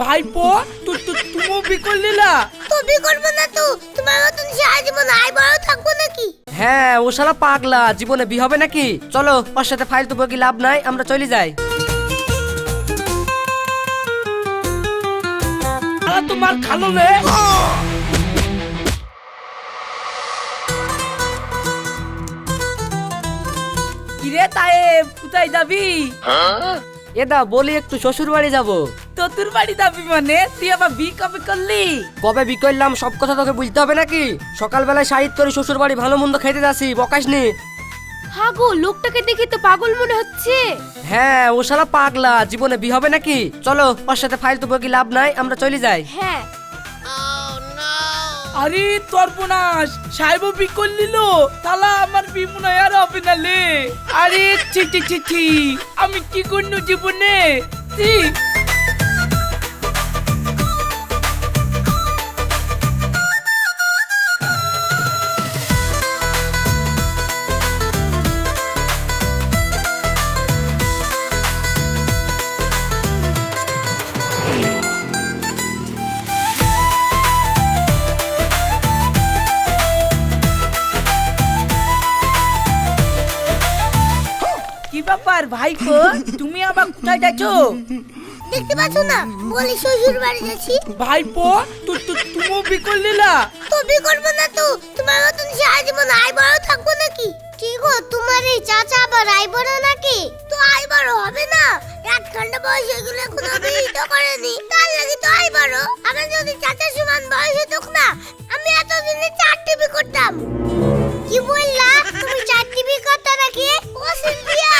ভাইপো তু তু তুমিও বি করলি না তো করব না তো তোমার মতন সারা জীবন আই বড় থাকব নাকি? হ্যাঁ ও শালা পাগলা জীবনে বি হবে নাকি? চলো ওর সাথে ফাইল তো কি লাভ নাই আমরা চলে যাই। তোমার খালো রে। কিরে তাই কোথায় যাবি? এদা বলি একটু শ্বশুর বাড়ি যাব। তোর বাড়ি যাবি মানে? তুই আবার বি কবে করলি? কবে বি করলাম সব কথা তোকে বুঝতে হবে নাকি? সকালবেলায় সাহিত করে শ্বশুর বাড়ি ভালো মন্দ খেতে যাচ্ছি বকাস নি হাগো লোকটাকে দেখে তো পাগল মনে হচ্ছে। হ্যাঁ ও শালা পাগলা জীবনে বি হবে নাকি? চলো ওর সাথে ফাইল তো কি লাভ নাই আমরা চলে যাই। হ্যাঁ। আরে তোর বোনাস সাহেব বিকল করলিল তালা আমার বি মনে আর হবে না লে। আরে, ছি ছি ছি আমি কি করল জীবনে? ছি। ভাইপো তুমি আবার কোথায় যাচ্ছো? দেখতে পাচ্ছ না বলি শ্বশুর বাড়ি যাচ্ছি। ভাইপো তু তু তুমিও বি করলি তো বি করব না তো তোমার মতন সারা জীবন আই বড় থাকব নাকি? কি গো তোমার এই চাচা আবার আই বড় নাকি? তো আই বড় হবে না এক ঘণ্টা বয়স এগুলো এখনও বিয়ে তো করেনি তার লাগি তো আই বড় আমার যদি চাচার সমান বয়স হতো না আমি এতদিনে চারটি বি করতাম। কি বললা তুমি চারটি বি করতে নাকি? ও সিলভিয়া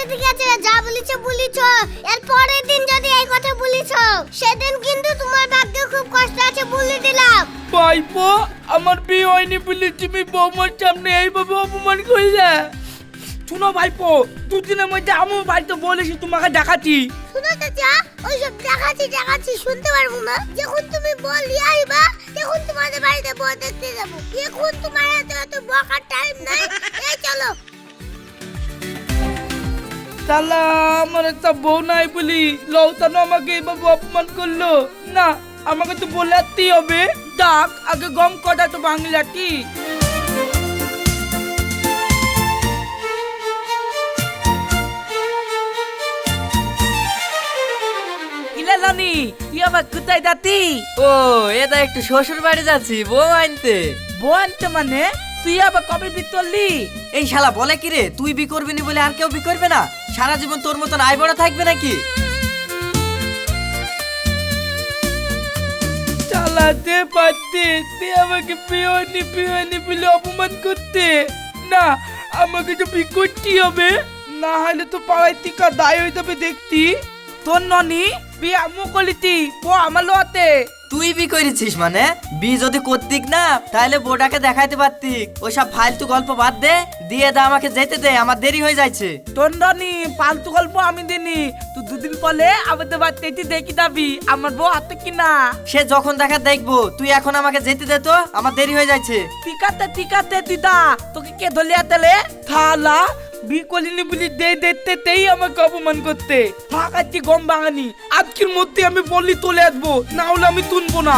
আছে ঠিক আছে যা বলেছ বলেছ। এর পরের দিন যদি এই কথা বলেছ সেদিন কিন্তু তোমার ভাগ্যে খুব কষ্ট আছে বলে দিলাম। ভাইপো আমার বিয়ে হয়নি বলে তুমি বৌমার সামনে এইভাবে অপমান করলে? শুনো ভাইপো দুদিনের মধ্যে আমার বাড়িতে বলেছি তোমাকে দেখাচ্ছি। শুনো চাচা ওইসব দেখাচ্ছি দেখাচ্ছি শুনতে পারব না। যখন তুমি বলি আইবা তখন তোমাদের বাড়িতে বউ দেখতে যাব। এখন তোমার এত এত বকার টাইম নাই। এই চলো তাহলে আমার একটা বউ নাই বলি। লৌতানো আমাকে অপমান করল। না আমাকে তো হবে। ডাক আগে গম কটা তো কোথায় ও একটু শ্বশুর বাড়ি যাচ্ছি বউ আনতে। বউ আনতে মানে? তুই আবার কবে বিতরলি এই শালা বলে কি রে? তুই বি করবি নি বলে আর কেউ বি করবে না? সারা জীবন তোর মতন আই বড় থাকবে নাকি? চালাতে পারতে তুই আমাকে পিওনি পিওনি বলে অপমান করতে। না, আমাকে তো বি করতেই হবে। না হলে তো পাড়ায় টিকা দায় হয়ে যাবে দেখতি। তোর ননি, বিয়ে আমু কলিতি ও আমার লোতে তুই বি করেছিস মানে? বি যদি করতিক না তাহলে বোটাকে দেখাইতে পারতিক ওইসব ফালতু গল্প বাদ দে দিয়ে দা আমাকে যেতে দে আমার দেরি হয়ে যাচ্ছে ননি পালতু গল্প আমি দিনি। তুই দুদিন পরে আমাদের বাচ্চাটি দেখি যাবি আমার বউ হাতে কিনা। সে যখন দেখা দেখব তুই এখন আমাকে যেতে দে তো আমার দেরি হয়ে যাচ্ছে টিকাতে টিকাতে দিদা তোকে কে ধলিয়া তেলে? থালা বিকলিনি বলি দে দেখতে তেই আমাকে অপমান করতে। ফাঁকাচ্ছি গম বাঙানি আজকের মধ্যে আমি বললি তুলে আসব, না হলে আমি তুলবো না।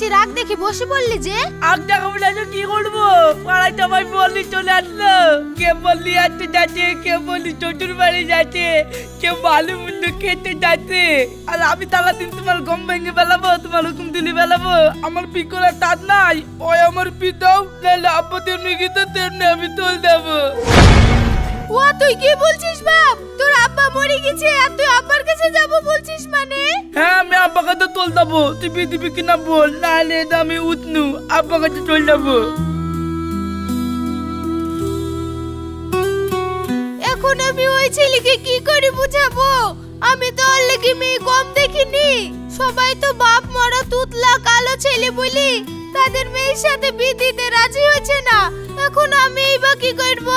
চলে রাগ দেখে বসে পড়লি যে? আগ দেখা বলে কি করব? পাড়ায় সবাই বললি চলে আসলো। কে বললি আসতে যাচ্ছে? কে বললি শ্বশুর বাড়ি যাচ্ছে? কে ভালো মন্দ খেতে যাচ্ছে? আর আমি তালা দিন তোমার গম ভেঙে বেলাবো, তোমার হুকুম দিলি বেলাবো। আমার পিকোলা তার নাই। ওই আমার পিতাও, নাহলে আব্বা তেমনি গীতা তেমনি আমি তোল দেবো তুই কি বলছিস বাপ? তোর আব্বা মরে গেছে আর তুই আব্বার কাছে যাব বলছিস মানে? হ্যাঁ আমি আব্বা কাছে তোল দেবো। তুই দিবি কিনা বল? নাহলে এটা আমি উঠনু আব্বা কাছে চল যাব এখন আমি ওই ছেলেকে কি করে বুঝাবো? আমি তো ওর লেগে মেয়ে কম দেখিনি। সবাই তো বাপ মরা তুতলা কালো ছেলে বলি তাদের মেয়ের সাথে বিয়ে দিতে রাজি হচ্ছে না। এখন আমি বা কি করব?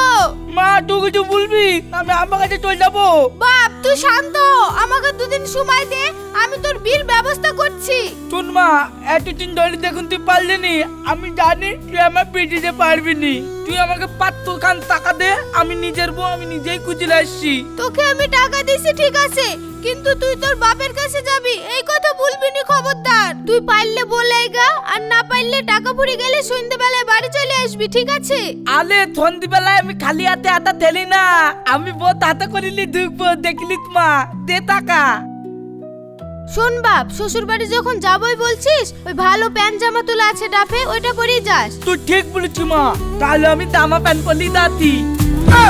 মা তুই কিছু বলবি? আমি আমার কাছে চলে যাব। বাপ তুই শান্ত হ। আমাকে দুদিন সময় দে আমি তোর বিয়ের ব্যবস্থা করছি। শোন মা এতদিন ধরে দেখুন তুই পারলি নি। আমি জানি তুই আমার বিয়ে দিতে পারবি নি। তুই আমাকে পাত্র খান টাকা দে আমি নিজের বউ আমি নিজেই খুঁজলে আসছি। তোকে আমি টাকা দিছি ঠিক আছে। কিন্তু তুই তোর বাপের কাছে যাবি। এই কথা বলবি নি খবরদার। তুই পারলে বলে গা আর না পারলে টাকা পুড়ে গেলে সন্ধ্যেবেলায় বাড়ি চলে আসবি ঠিক আছে? আলে সন্ধিবেলায় আমি খালি হাতে হাতে ঠেলি না। আমি বহুত হাতে করিলি ঢুকবো দেখলি মা দে টাকা। শোন বাপ শ্বশুর বাড়ি যখন যাবই বলছিস ওই ভালো প্যান্ট জামা তোলা আছে ডাফে ওইটা পরেই যাস। তুই ঠিক বলেছি মা তাহলে আমি জামা প্যান্ট পরলি দাতি। মা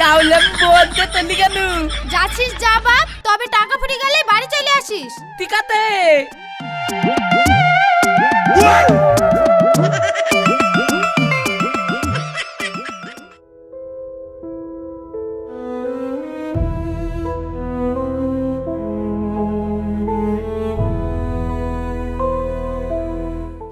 তাহলে আমি বলতে তেলি কেন? যাচ্ছিস যা বাপ তবে টাকা ফুটে গেলে বাড়ি চলে আসিস। ঠিক আছে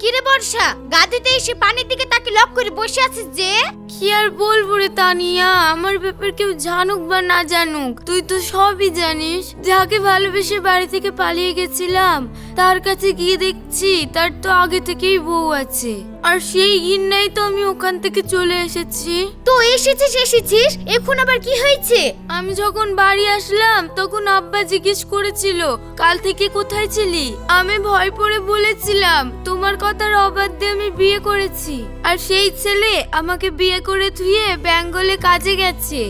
কিরে বর্ষা গাদিতে এসে পানির দিকে লক করে বসে আছিস যে? কি আর বলব রে তানিয়া? আমার ব্যাপার কেউ জানুক বা না জানুক, তুই তো সবই জানিস। যাকে ভালোবেসে বাড়ি থেকে পালিয়ে গেছিলাম, তার কাছে গিয়ে দেখছি তার তো আগে থেকেই বউ আছে। আর সেই ঘিন্নাই তো আমি ওখান থেকে চলে এসেছি। তো এসেছিস এসেছিস? এখন আবার কি হয়েছে? আমি যখন বাড়ি আসলাম তখন আব্বা জিজ্ঞেস করেছিল কাল থেকে কোথায় ছিলি? আমি ভয় পড়ে বলেছিলাম তোমার কথার অবাধ্যে আমি বিয়ে করেছি। আর সেই ছেলে আমাকে বিয়ে করে ধুয়ে বেঙ্গলে কাজে গেছে।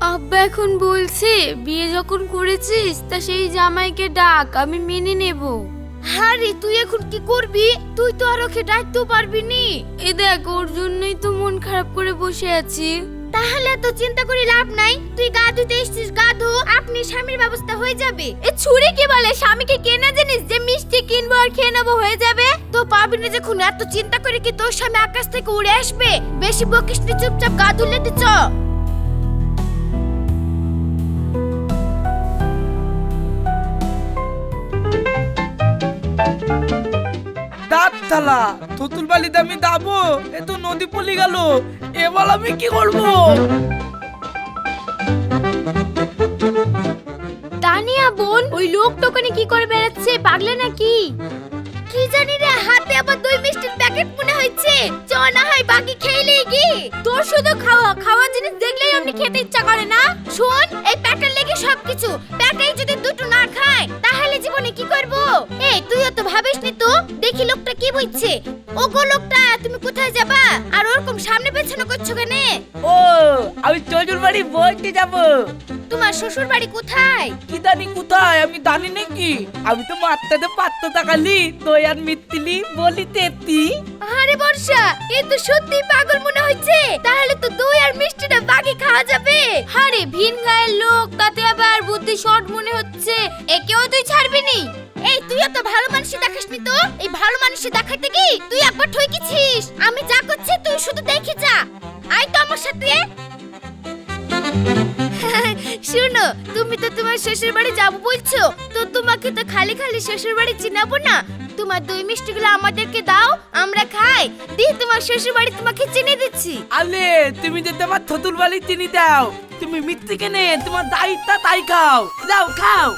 আব্বা এখন বলছে বিয়ে যখন করেছিস তা সেই জামাইকে ডাক আমি মেনে নেব। আরে তুই এখন কি করবি? তুই তো আর ওকে ডাকতেও পারবি নি। এ দেখ ওর জন্যই তো মন খারাপ করে বসে আছি। তাহলে তো চিন্তা করে লাভ নাই। তুই গা ধুতে এসেছিস গা ধো। আপনি স্বামীর ব্যবস্থা হয়ে যাবে। এ ছুরি কি বলে? স্বামীকে কেনা জিনিস যে মিষ্টি কিনবো আর খেয়ে নেব হয়ে যাবে? তো পাবি না যখন এত চিন্তা করে কি তোর স্বামী আকাশ থেকে উড়ে আসবে? বেশি বকিস চুপচাপ গা ধুলে চ। দাঁত থালা থতুল বালিতে আমি দাবো, এ তো নদী পলি গেল, এবার আমি কি করব? তানিয়া বোন, ওই লোক টোকানে কি করে বেড়াচ্ছে, পাগলে নাকি? কি জানি রে, হাতে আবার দই মিষ্টির প্যাকেট মনে হচ্ছে চ, না হয় বাকি খেয়েলেই কি তোর শুধু খাওয়া খাওয়া জিনিস দেখলেই এমনি খেতে ইচ্ছা করে না? শোন, এই প্যাকেট লেগে সবকিছু। প্যাকেট যদি দুটো না খায়, তাহলে জীবনে কি করব? এই, তুইও তো ভাবিস নি তো? দেখি লোকটা কি বলছে ওগো লোকটা তুমি কোথায় যাবা? আর ওরকম সামনে পেছনে করছ কেনে? ও আমি চজুর বাড়ি বইতে যাব। তোমার শ্বশুর বাড়ি কোথায়? কি জানি কোথায় আমি জানি নাকি আমি তো মাত্রাতে পাত্র তাকালি দই আর মিত্তিলি বলি তেতি। আরে বর্ষা এ তো সত্যি পাগল মনে হচ্ছে। তাহলে তো দই আর মিষ্টিটা বাকি খাওয়া যাবে। আরে ভিন গায়ের লোক তাতে আবার বুদ্ধি শর্ট মনে হচ্ছে। একেও তুই ছাড়বি নি। এই তুই তো ভালো মানুষই দেখাসনি ভালো মানুষই দেখাতে কি তুই একবার ঠকিছিস আমি যা করছি তুই শুধু দেখে যা। আয় তো আমার সাথে। শুনো, তুমি তো তোমার শ্বশুর বাড়ি যাব বলছো। তো তোমাকে তো খালি খালি শ্বশুর বাড়ি চিনাবো না। তোমার দই মিষ্টিগুলো আমাদেরকে দাও, আমরা খাই। দিয়ে তোমার শ্বশুর বাড়ি তোমাকে চিনে দিচ্ছি। আলে, তুমি যদি তোমার থতুল বালি চিনি দাও, তুমি মিথ্যে কেনে তোমার দায়িত্ব তাই খাও। দাও, খাও।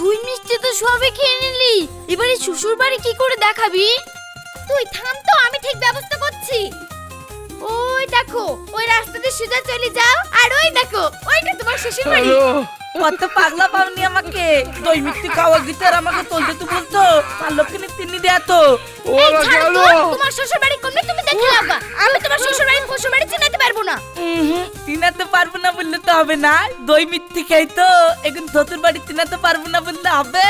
দুই মিষ্টি তো সবে খেয়ে নিলি। এবারে শ্বশুর বাড়ি কি করে দেখাবি? তুই থাম তো আমি ঠিক ব্যবস্থা করছি। ওই দেখো ওই রাস্তা দিয়ে সোজা চলে যাও আর ওই দেখো ওইটা তোমার শ্বশুর বাড়ি কত পাগলা পাওনি আমাকে? দই মিষ্টি খাওয়া দিতে আর আমাকে তুলতে তো বলতো পারল কিনে তিনি দেয়া তো। ছাড়ো তো, তোমার শ্বশুর বাড়ি কোনটা তুমি দেখে আমি তোমার শ্বশুর বাড়ি শ্বশুর বাড়ি চিনাতে পারব না। তিনাতে পারব না বললে তো হবে না। দই মিথ্যি খাই তো এখন ধতুর বাড়ি তিনাতে পারব না বললে হবে।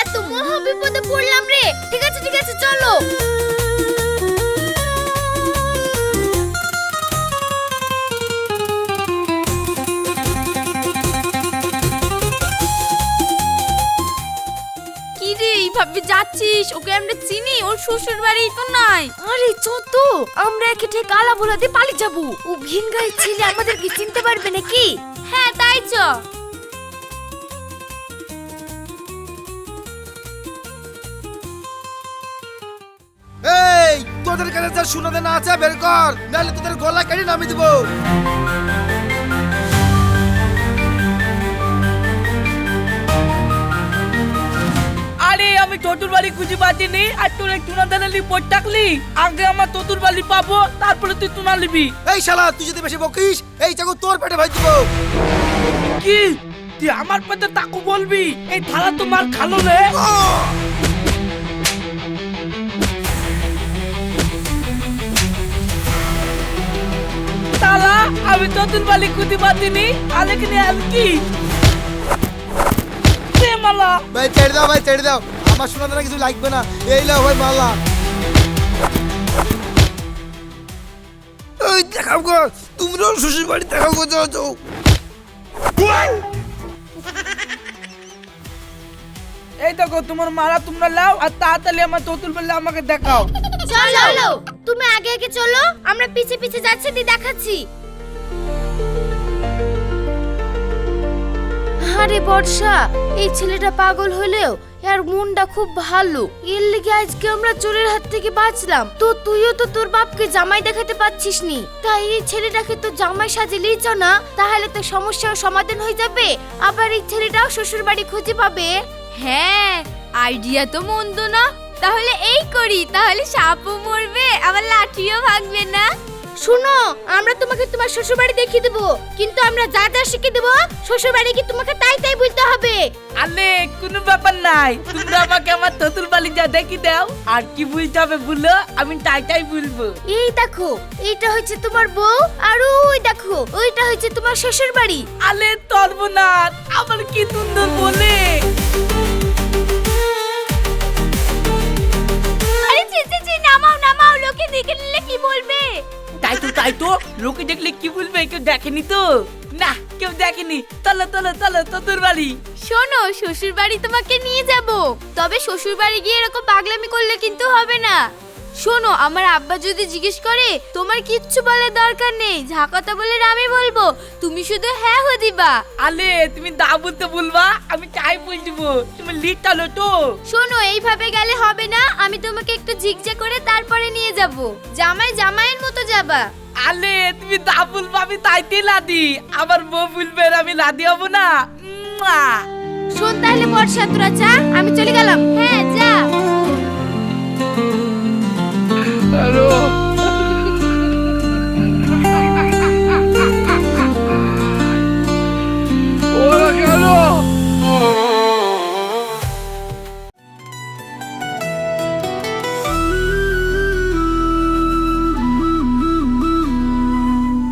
এত মহা বিপদে পড়লাম রে। ঠিক আছে ঠিক আছে চলো। এইভাবে ওকে আমরা চিনি ওর শ্বশুর বাড়ি তো নাই। আরে ছোট আমরা একে ঠিক আলা ভোলা দিয়ে পালিয়ে যাব। ও ভিন গায়ে ছেলে আমাদেরকে চিনতে পারবে নাকি? হ্যাঁ তাই চ এই তোদের কাছে যা শুনাতে না আছে বের কর নাহলে তোদের গলা কেটে নামিয়ে দিব। আমি টটুর বাড়ি খুঁজে পাচ্ছিনি আর তোর একটু না দাঁড়ালি বোট টাকলি আগে আমার টটুর বাড়ি পাবো তারপরে তুই তুনা নিবি। এই শালা তুই যদি বেশি বকিস এই চাকু তোর পেটে ভাই দিব। কি? তুই আমার পেতে তাকু বলবি? এই থালা তোমার খালো রে। তালা আমি টটুর বাড়ি খুঁজে পাচ্ছিনি আলেখিনি আর কি? সে মালা। ভাই ছেড়ে দাও ভাই ছেড়ে দাও। আমার শোনাতে না কিছু লাগবে না। এই লাও ভাই মালা। ওই দেখাও গো তোমরাও শ্বশুর বাড়ি দেখাও গো যাও যাও। এই দেখো তোমার মারা তোমরা লাও আর তাড়াতাড়ি আমার টটুর বাড়ি আমাকে দেখাও। চলো তুমি আগে আগে চলো আমরা পিছে পিছে যাচ্ছি দি দেখাচ্ছি। আরে বর্ষা। এই ছেলেটা পাগল হলেও এর মনটা খুব ভালো। এর লেগে আজকে আমরা চোরের হাত থেকে বাঁচলাম। তো তুইও তো তোর বাপকে জামাই দেখাতে পাচ্ছিস নি তাই এই ছেলেটাকে তো জামাই সাজে লিয়েছ না। তাহলে তো সমস্যার সমাধান হয়ে যাবে। আবার এই ছেলেটাও শ্বশুর বাড়ি খুঁজে পাবে। হ্যাঁ আইডিয়া তো মন্দ না। তাহলে এই করি। তাহলে সাপও মরবে, আবার লাঠিও ভাঙবে না। শুনো আমরা তোমাকে তোমার শ্বশুর বাড়ি দেখিয়ে দেবো। কিন্তু আমরা যা যা শিখে দেবো শ্বশুর বাড়ি কি তোমাকে তাই তাই বলতে হবে? আলে কোনো ব্যাপার নাই। তোমরা আমাকে আমার টটুর বাড়ি যা দেখি দাও। আর কি বুঝতে হবে বলো? আমি তাই তাই বলব। এই দেখো এইটা হচ্ছে তোমার বউ আর ওই দেখো ওইটা হচ্ছে তোমার শ্বশুর বাড়ি আলে তরব না আবার কি সুন্দর বলে। আরে ছি ছি ছি নামাও নামাও লোকে দেখে নিলে কি বলবে? তাই তো তাই তো। লোকে দেখলে কি বলবে? কেউ দেখেনি তো? না, কেউ দেখেনি। চলো চলো চলো তোর বাড়ি। শোনো শ্বশুর বাড়ি তোমাকে নিয়ে যাব। তবে শ্বশুর বাড়ি গিয়ে এরকম পাগলামি করলে কিন্তু হবে না। শোনো আমার আব্বা যদি জিজ্ঞেস করে তোমার কিচ্ছু বলার দরকার নেই যা কথা বলে আমি বলব। তুমি শুধু হ্যাঁ হো দিবা। আলে তুমি দা বলতে বলবা আমি চাই বল দিব। তুমি লিড টালো তো। শোনো এইভাবে গেলে হবে না আমি তোমাকে একটু জিগজা করে তারপরে নিয়ে যাব। জামাই জামাইয়ের মতো যাবা। আলে তুমি দা বলবা আমি তাইতে লাদি। আবার বউ বলবে আমি লাদি হব না। শোন তাহলে বর্ষা তোরা যা আমি চলে গেলাম। হ্যাঁ যা।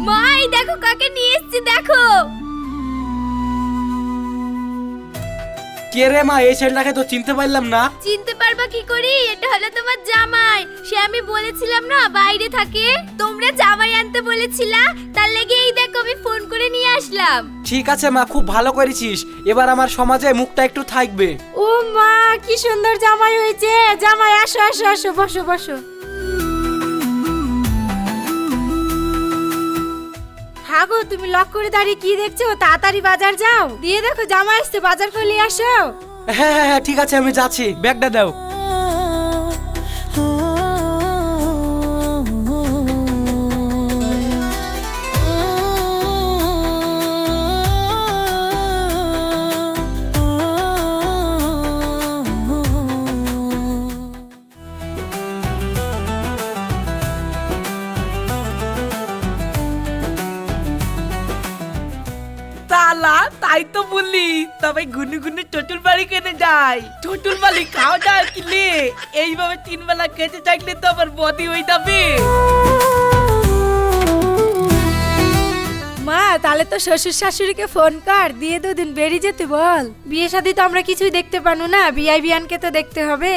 মাই দেখো কাকে নিয়ে এসেছি দেখো। কে রে মা এই ছেলেটাকে তো চিনতে পারলাম না। চিনতে পারবা কি করি? এটা হলো তোমার জামাই। সে আমি বলেছিলাম না বাইরে থাকে? তোমরা জামাই আনতে বলেছিলা তার লেগে এই দেখো আমি ফোন করে নিয়ে আসলাম। ঠিক আছে মা খুব ভালো করেছিস। এবার আমার সমাজে মুখটা একটু থাকবে। ও মা কি সুন্দর জামাই হয়েছে। জামাই আসো আসো আসো বসো বসো। হ্যাঁ গো তুমি লক করে দাঁড়িয়ে কি দেখছ? তাড়াতাড়ি বাজার যাও। দিয়ে দেখো জামা আসছে বাজার করে নিয়ে আসো। হ্যাঁ হ্যাঁ হ্যাঁ ঠিক আছে আমি যাচ্ছি। ব্যাগটা দাও। শালা তাই তো বললি তবে গুনে গুনে চটুল বাড়ি কেনে যায়। চটুল বাড়ি খাওয়া দাওয়া কিলে এইভাবে তিন বেলা খেতে থাকলে তো আবার বদি হয়ে যাবে। মা, তাহলে তো শ্বশুর শাশুড়িকে ফোন কর, দিয়ে দুদিন বেরিয়ে যেতে বল। বিয়ে শাদি তো আমরা কিছুই দেখতে পানু না বিআই বিয়ানকে তো দেখতে হবে।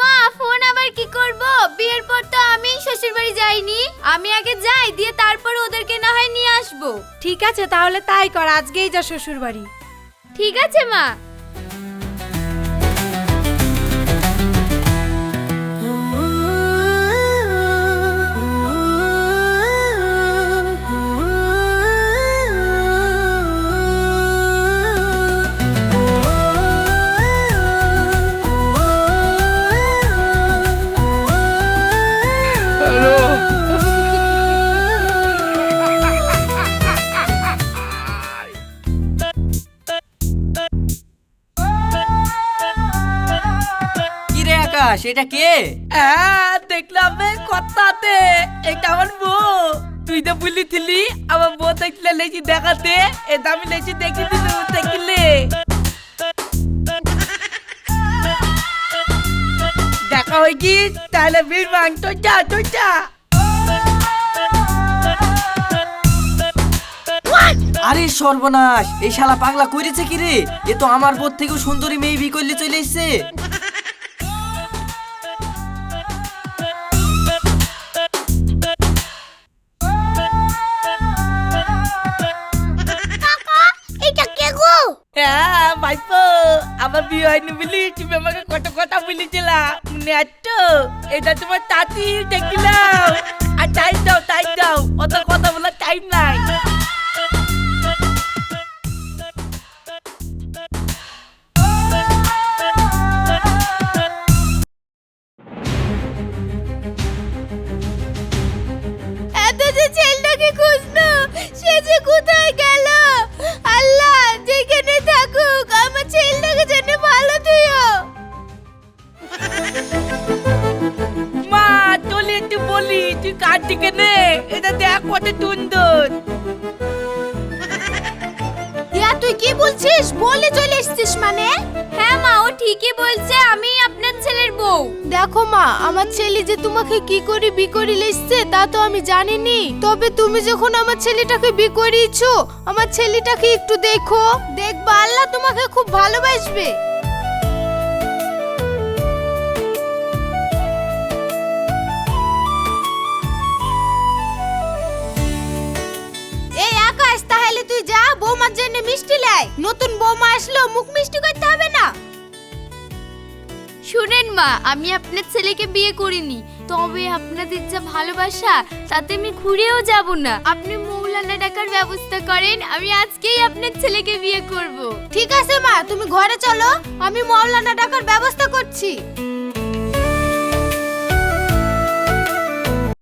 মা ফোন আবার কি করব? বিয়ের পর তো আমি শ্বশুর বাড়ি যাইনি। আমি আগে যাই দিয়ে তারপর ওদেরকে না হয় নিয়ে আসব। ঠিক আছে তাহলে তাই কর আজকেই যা শ্বশুর বাড়ি ঠিক আছে মা। আকাশ এটা কে? হ্যাঁ দেখলাম কথাতে। এটা আমার বউ? তুই তো বলিছিলি আমার বউ দেখলে লেছি দেখাতে। এটা আমি লেছি দেখি দিল দেখলে। দেখা হয়ে কি তাহলে বীর তো আরে সর্বনাশ এই শালা পাগলা করেছে কি রে? এ তো আমার বোধ থেকেও সুন্দরী মেয়ে বি করলে চলে এসছে। বলি তুমি আমাকে কত কথা বলেছিলা। মনে এটা তোমার তাঁতি আর টাইম দাও টাইম দাও, অত কথা বলার টাইম নাই। এত যে খুঁজলো, সে যে কোথায় গেল? বলে চলে এসেছিস মানে? হ্যাঁ মা, ও ঠিকই বলছে আমি আপনার ছেলের বউ। দেখো মা, আমার ছেলে যে তোমাকে কি করে বি করে লেসছে তা তো আমি জানিনি। তবে তুমি যখন আমার ছেলেটাকে বি করিয়েছো, আমার ছেলেটাকে একটু দেখো। দেখবা, আল্লাহ তোমাকে খুব ভালোবাসবে। মুখ মিষ্টি করতে হবে না। শুনেন মা আমি আপনার ছেলেকে বিয়ে করিনি তবে আপনাদের যা ভালোবাসা তাতে আমি ঘুরেও যাব না। আপনি মৌলানা ডাকার ব্যবস্থা করেন আমি আজকেই আপনার ছেলেকে বিয়ে করব। ঠিক আছে মা তুমি ঘরে চলো আমি মৌলানা ডাকার ব্যবস্থা করছি।